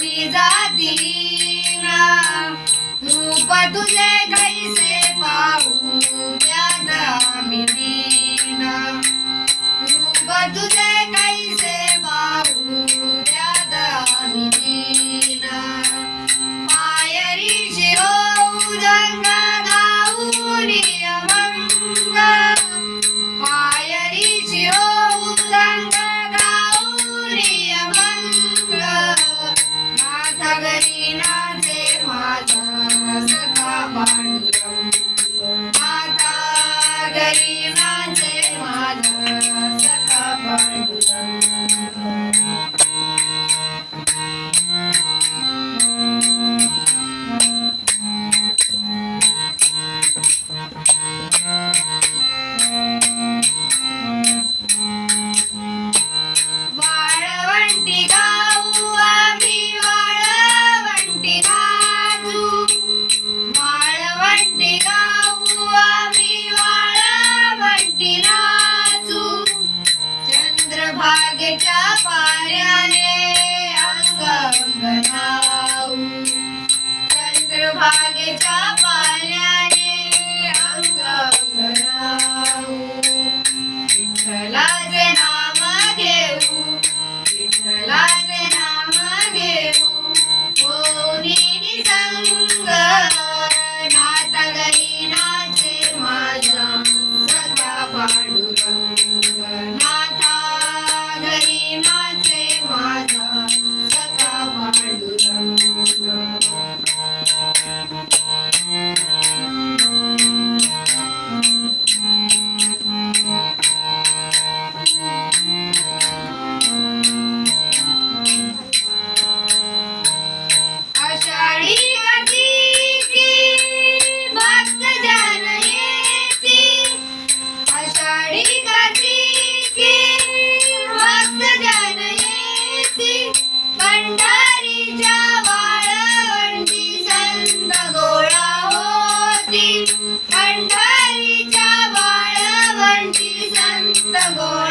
गावी जाती रूप तुझे कैसे पाहू? Maria Tango.